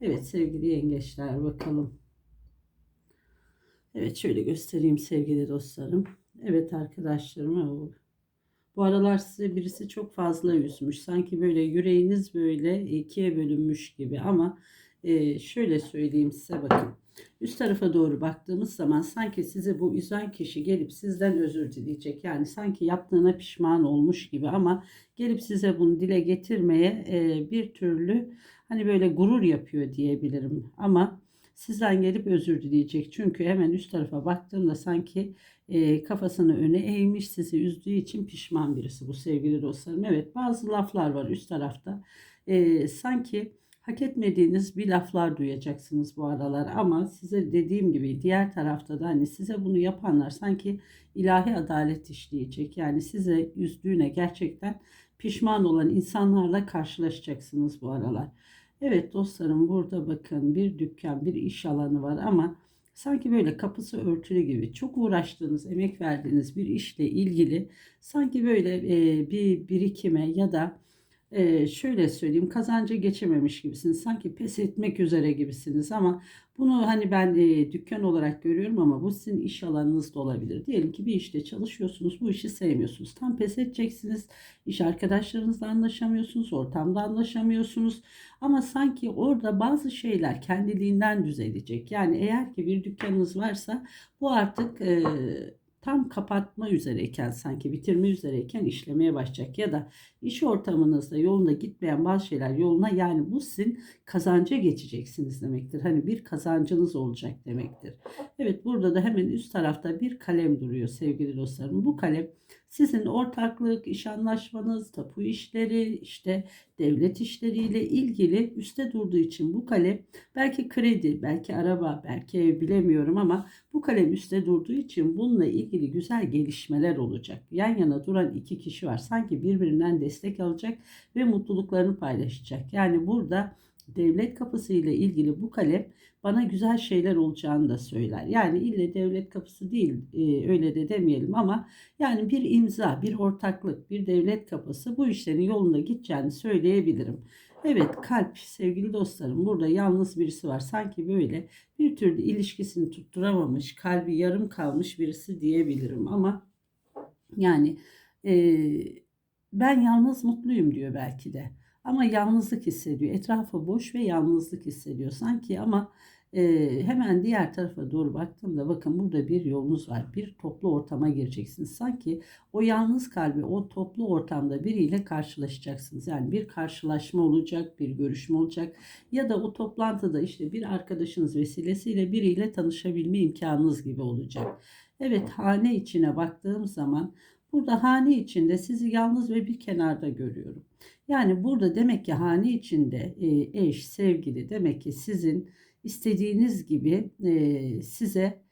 Evet sevgili yengeçler bakalım. Evet şöyle göstereyim sevgili dostlarım. Evet arkadaşlarım bu aralar size birisi çok fazla üzmüş. Sanki böyle yüreğiniz böyle ikiye bölünmüş gibi ama e, şöyle söyleyeyim size bakın. Üst tarafa doğru baktığımız zaman sanki sizi bu üzen kişi gelip sizden özür dileyecek. Yani sanki yaptığına pişman olmuş gibi ama gelip size bunu dile getirmeye e, bir türlü hani böyle gurur yapıyor diyebilirim. Ama sizden gelip özür dileyecek. Çünkü hemen üst tarafa baktığımda sanki e, kafasını öne eğmiş sizi üzdüğü için pişman birisi bu sevgili dostlarım. Evet bazı laflar var üst tarafta. E, sanki hak etmediğiniz bir laflar duyacaksınız bu aralar ama size dediğim gibi diğer tarafta da hani size bunu yapanlar sanki ilahi adalet işleyecek. Yani size üzdüğüne gerçekten pişman olan insanlarla karşılaşacaksınız bu aralar. Evet dostlarım burada bakın bir dükkan bir iş alanı var ama sanki böyle kapısı örtülü gibi çok uğraştığınız emek verdiğiniz bir işle ilgili sanki böyle e, bir birikime ya da e, şöyle söyleyeyim kazanca geçememiş gibisiniz. Sanki pes etmek üzere gibisiniz ama bunu hani ben e, dükkan olarak görüyorum ama bu sizin iş alanınız da olabilir. Diyelim ki bir işte çalışıyorsunuz, bu işi sevmiyorsunuz. Tam pes edeceksiniz. İş arkadaşlarınızla anlaşamıyorsunuz, ortamda anlaşamıyorsunuz. Ama sanki orada bazı şeyler kendiliğinden düzelecek. Yani eğer ki bir dükkanınız varsa bu artık e, tam kapatma üzereyken sanki bitirme üzereyken işlemeye başlayacak ya da iş ortamınızda yolunda gitmeyen bazı şeyler yoluna yani bu sizin kazanca geçeceksiniz demektir. Hani bir kazancınız olacak demektir. Evet burada da hemen üst tarafta bir kalem duruyor sevgili dostlarım. Bu kalem sizin ortaklık, iş anlaşmanız, tapu işleri, işte devlet işleriyle ilgili üstte durduğu için bu kalem belki kredi, belki araba, belki ev bilemiyorum ama bu kalem üstte durduğu için bununla ilgili güzel gelişmeler olacak. Yan yana duran iki kişi var. Sanki birbirinden destek alacak ve mutluluklarını paylaşacak. Yani burada devlet kapısı ile ilgili bu kalem bana güzel şeyler olacağını da söyler. Yani ille devlet kapısı değil e, öyle de demeyelim ama yani bir imza, bir ortaklık, bir devlet kapısı bu işlerin yolunda gideceğini söyleyebilirim. Evet kalp sevgili dostlarım burada yalnız birisi var. Sanki böyle bir türlü ilişkisini tutturamamış, kalbi yarım kalmış birisi diyebilirim ama yani e, ben yalnız mutluyum diyor belki de. Ama yalnızlık hissediyor. Etrafı boş ve yalnızlık hissediyor sanki ama e, hemen diğer tarafa doğru baktığımda bakın burada bir yolunuz var. Bir toplu ortama gireceksiniz. Sanki o yalnız kalbi o toplu ortamda biriyle karşılaşacaksınız. Yani bir karşılaşma olacak, bir görüşme olacak ya da o toplantıda işte bir arkadaşınız vesilesiyle biriyle tanışabilme imkanınız gibi olacak. Evet hane içine baktığım zaman Burada hane içinde sizi yalnız ve bir kenarda görüyorum. Yani burada demek ki hane içinde eş, sevgili demek ki sizin istediğiniz gibi e, size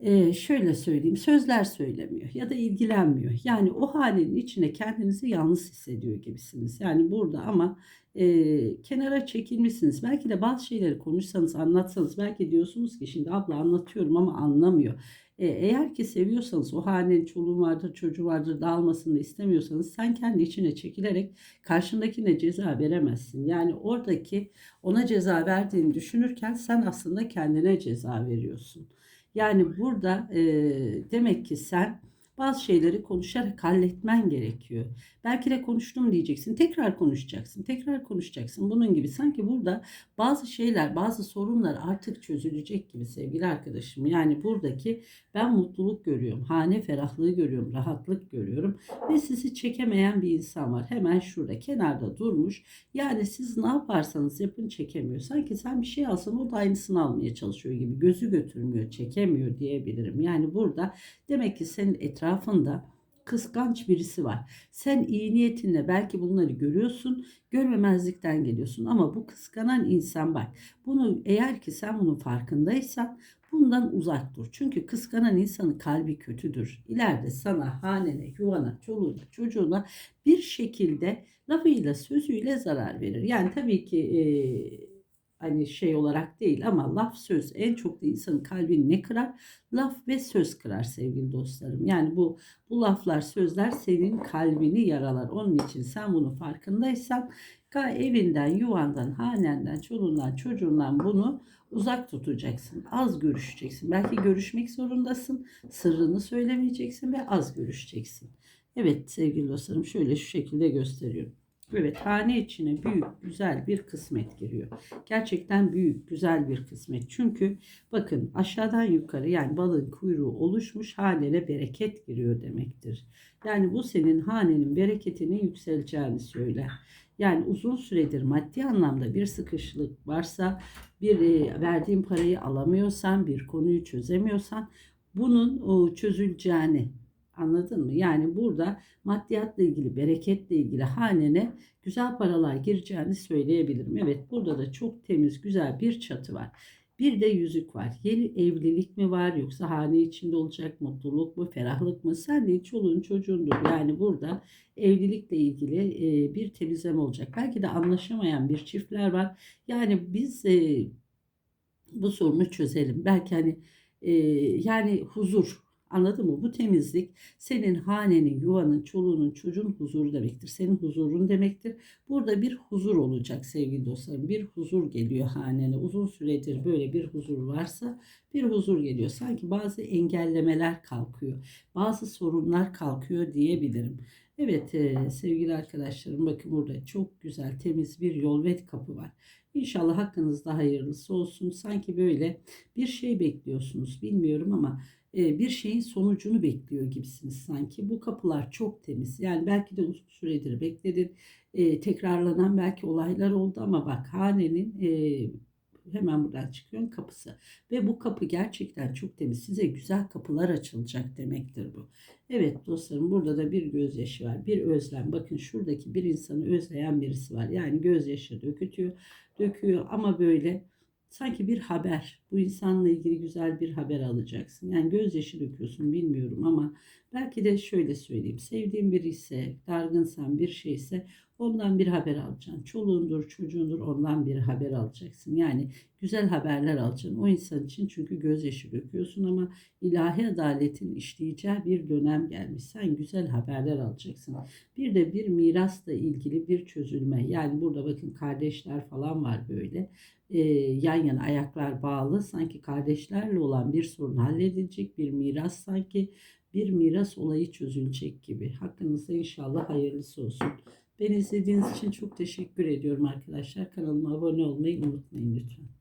e, şöyle söyleyeyim sözler söylemiyor ya da ilgilenmiyor. Yani o halin içine kendinizi yalnız hissediyor gibisiniz. Yani burada ama e, kenara çekilmişsiniz. Belki de bazı şeyleri konuşsanız anlatsanız belki diyorsunuz ki şimdi abla anlatıyorum ama anlamıyor. E, eğer ki seviyorsanız o hanenin çoluğu vardır, çocuğu vardır dağılmasını da istemiyorsanız sen kendi içine çekilerek karşındakine ceza veremezsin. Yani oradaki ona ceza verdiğini düşünürken sen aslında kendine ceza veriyorsun. Yani burada e, demek ki sen bazı şeyleri konuşarak halletmen gerekiyor. Belki de konuştum diyeceksin. Tekrar konuşacaksın. Tekrar konuşacaksın. Bunun gibi sanki burada bazı şeyler, bazı sorunlar artık çözülecek gibi sevgili arkadaşım. Yani buradaki ben mutluluk görüyorum. Hane ferahlığı görüyorum. Rahatlık görüyorum. Ve sizi çekemeyen bir insan var. Hemen şurada kenarda durmuş. Yani siz ne yaparsanız yapın çekemiyor. Sanki sen bir şey alsan o da aynısını almaya çalışıyor gibi. Gözü götürmüyor, çekemiyor diyebilirim. Yani burada demek ki senin etrafında kıskanç birisi var. Sen iyi niyetinle belki bunları görüyorsun, görmemezlikten geliyorsun ama bu kıskanan insan bak. Bunu eğer ki sen bunun farkındaysan bundan uzak dur. Çünkü kıskanan insanın kalbi kötüdür. İleride sana, hanene, yuvana, çoluğuna, çocuğuna bir şekilde lafıyla, sözüyle zarar verir. Yani tabii ki e, hani şey olarak değil ama laf söz en çok da insanın kalbini ne kırar? Laf ve söz kırar sevgili dostlarım. Yani bu bu laflar, sözler senin kalbini yaralar. Onun için sen bunun farkındaysan evinden, yuvandan, hanenden, çoluğundan, çocuğundan bunu uzak tutacaksın. Az görüşeceksin. Belki görüşmek zorundasın. Sırrını söylemeyeceksin ve az görüşeceksin. Evet sevgili dostlarım şöyle şu şekilde gösteriyorum. Evet hane içine büyük güzel bir kısmet giriyor. Gerçekten büyük güzel bir kısmet. Çünkü bakın aşağıdan yukarı yani balığın kuyruğu oluşmuş hanene bereket giriyor demektir. Yani bu senin hanenin bereketinin yükseleceğini söyler. Yani uzun süredir maddi anlamda bir sıkışlık varsa, bir e, verdiğin parayı alamıyorsan, bir konuyu çözemiyorsan bunun çözüleceğini Anladın mı? Yani burada maddiyatla ilgili, bereketle ilgili hanene güzel paralar gireceğini söyleyebilirim. Evet burada da çok temiz, güzel bir çatı var. Bir de yüzük var. Yeni evlilik mi var yoksa hane içinde olacak mutluluk mu, ferahlık mı? Sen değil çoluğun çocuğundur. Yani burada evlilikle ilgili e, bir temizleme olacak. Belki de anlaşamayan bir çiftler var. Yani biz e, bu sorunu çözelim. Belki hani e, yani huzur, Anladın mı? Bu temizlik senin hanenin, yuvanın, çoluğunun, çocuğun huzuru demektir. Senin huzurun demektir. Burada bir huzur olacak sevgili dostlarım. Bir huzur geliyor hanene. Uzun süredir böyle bir huzur varsa bir huzur geliyor. Sanki bazı engellemeler kalkıyor. Bazı sorunlar kalkıyor diyebilirim. Evet e, sevgili arkadaşlarım bakın burada çok güzel temiz bir yol ve kapı var. İnşallah hakkınızda hayırlısı olsun. Sanki böyle bir şey bekliyorsunuz bilmiyorum ama bir şeyin sonucunu bekliyor gibisiniz sanki. Bu kapılar çok temiz. Yani belki de uzun süredir bekledin. E, tekrarlanan belki olaylar oldu ama bak hanenin e, hemen buradan çıkıyorsun kapısı. Ve bu kapı gerçekten çok temiz. Size güzel kapılar açılacak demektir bu. Evet dostlarım burada da bir gözyaşı var. Bir özlem. Bakın şuradaki bir insanı özleyen birisi var. Yani gözyaşı dökütüyor, döküyor ama böyle sanki bir haber, bu insanla ilgili güzel bir haber alacaksın. Yani gözyaşı döküyorsun bilmiyorum ama belki de şöyle söyleyeyim. Sevdiğin biri ise, dargınsan bir şeyse ondan bir haber alacaksın. Çoluğundur, çocuğundur ondan bir haber alacaksın. Yani güzel haberler alacaksın o insan için çünkü gözyaşı döküyorsun ama ilahi adaletin işleyeceği bir dönem gelmiş. Sen güzel haberler alacaksın. Bir de bir mirasla ilgili bir çözülme. Yani burada bakın kardeşler falan var böyle e, yan yana ayaklar bağlı sanki kardeşlerle olan bir sorun halledilecek bir miras sanki bir miras olayı çözülecek gibi. Hakkınızda inşallah hayırlısı olsun. Beni izlediğiniz için çok teşekkür ediyorum arkadaşlar. Kanalıma abone olmayı unutmayın lütfen.